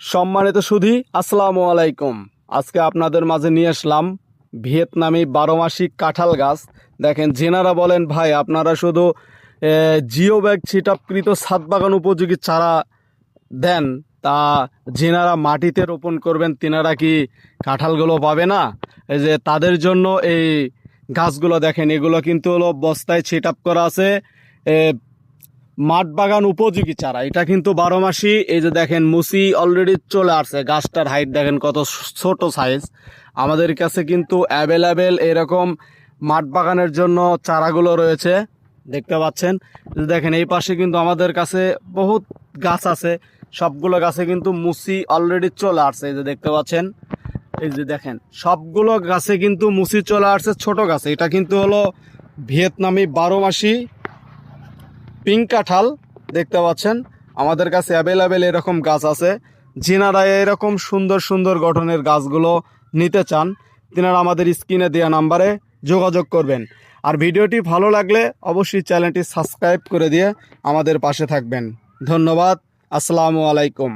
সম্মানিত সুধী, আসসালামু আলাইকুম। আজকে আপনাদের মাঝে নিয়ে আসলাম ভিয়েতনামি বারো মাসিক কাঁঠাল গাছ। দেখেন জেনারা বলেন, ভাই, আপনারা শুধু জিও ব্যাগ ছিটাপকৃত ছাদ বাগান উপযোগী চারা দেন, তা জেনারা মাটিতে রোপণ করবেন, তিনারা কি কাঁঠালগুলো পাবে না? এই যে, তাদের জন্য এই গাছগুলো দেখেন, এগুলো কিন্তু হলো বস্তায় ছিটাপ করা আছে মাঠ বাগান উপযোগী চারা। এটা কিন্তু বারো মাসই, এই যে দেখেন, মুসি অলরেডি চলে আসছে। গাছটার হাইট দেখেন কত ছোট সাইজ আমাদের কাছে কিন্তু অ্যাভেলেবেল এরকম মাঠ বাগানের জন্য চারাগুলো রয়েছে। দেখতে পাচ্ছেন? দেখেন, এই পাশে কিন্তু আমাদের কাছে বহুত গাছ আছে। সবগুলো গাছে কিন্তু মুসি অলরেডি চলে আসছে। এই যে দেখতে পাচ্ছেন? এই যে দেখেন, সবগুলো গাছে কিন্তু মুসি চলে আসছে ছোট গাছে। এটা কিন্তু হলো ভিয়েতনামি বারো মাসি পিঙ্ক কাঁঠাল দেখতে পাচ্ছেন। আমাদের কাছে অ্যাভেলেবেল এরকম গাছ আছে। যিনারা এরকম সুন্দর সুন্দর গঠনের গাছগুলো নিতে চান, তিনারা আমাদের স্ক্রিনে দেওয়া নাম্বারে যোগাযোগ করবেন। আর ভিডিওটি ভালো লাগলে অবশ্যই চ্যানেলটি সাবস্ক্রাইব করে দিয়ে আমাদের পাশে থাকবেন। ধন্যবাদ। আসসালামু আলাইকুম।